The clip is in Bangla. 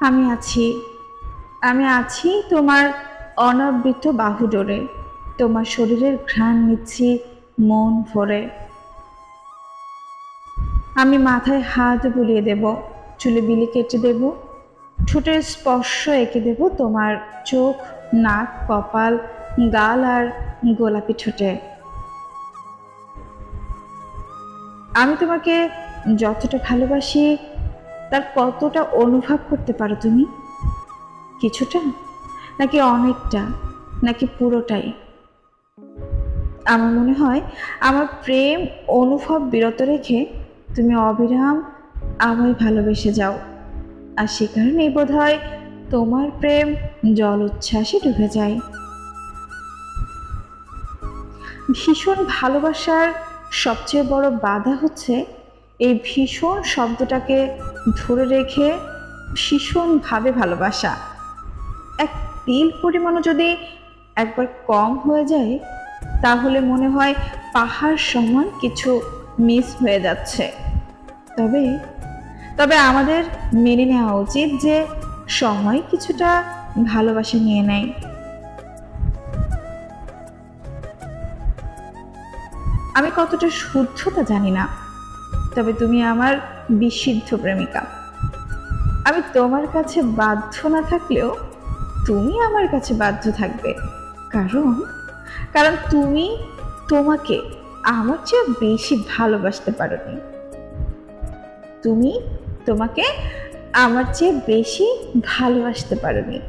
আমি আছি। আমি আছি তোমার অনাবৃত বাহু ডোরে তোমার শরীরের ঘ্রাণ নিচ্ছি মন ভরে। আমি মাথায় হাত বুলিয়ে দেব, চুলে বিলি কেটে দেব, ঠোঁটের স্পর্শ এঁকে দেব তোমার চোখ, নাক, কপাল, গাল আর গোলাপি ঠোঁটে। আমি তোমাকে যতটা ভালোবাসি তার কতটা অনুভব করতে পারো তুমি? কিছুটা? নাকি অনেকটা? নাকি পুরোটাই? আমার মনে হয় আমার প্রেম, অনুভব বিরত রেখে তুমি অবিরাম আমায় ভালোবেসে যাও। আর সে কারণেই বোধ হয় তোমার প্রেম জল উচ্ছ্বাসে ডুবে যায়। ভীষণ ভালোবাসার সবচেয়ে বড় বাধা হচ্ছে এই ভীষণ শব্দটাকে ধরে রেখে ভীষণভাবে ভালোবাসা। এক তিল পরিমাণও যদি একবার কম হয়ে যায়, তাহলে মনে হয় পাহাড় সমান কিছু মিস হয়ে যাচ্ছে। তবে তবে আমাদের মেনে নেওয়া উচিত যে সময় কিছুটা ভালোবাসা নিয়ে নেয়। আমি কতটা শুদ্ধতা জানি না। তবে তুমি আমার বিশুদ্ধ প্রেমিকা। আমি তোমার কাছে বাধ্য না থাকলেও তুমি আমার কাছে বাধ্য থাকবে। কারণ কারণ তুমি তোমাকে আমার চেয়ে বেশি ভালোবাসতে পারোনি। তুমি তোমাকে আমার চেয়ে বেশি ভালোবাসতে পারোনি।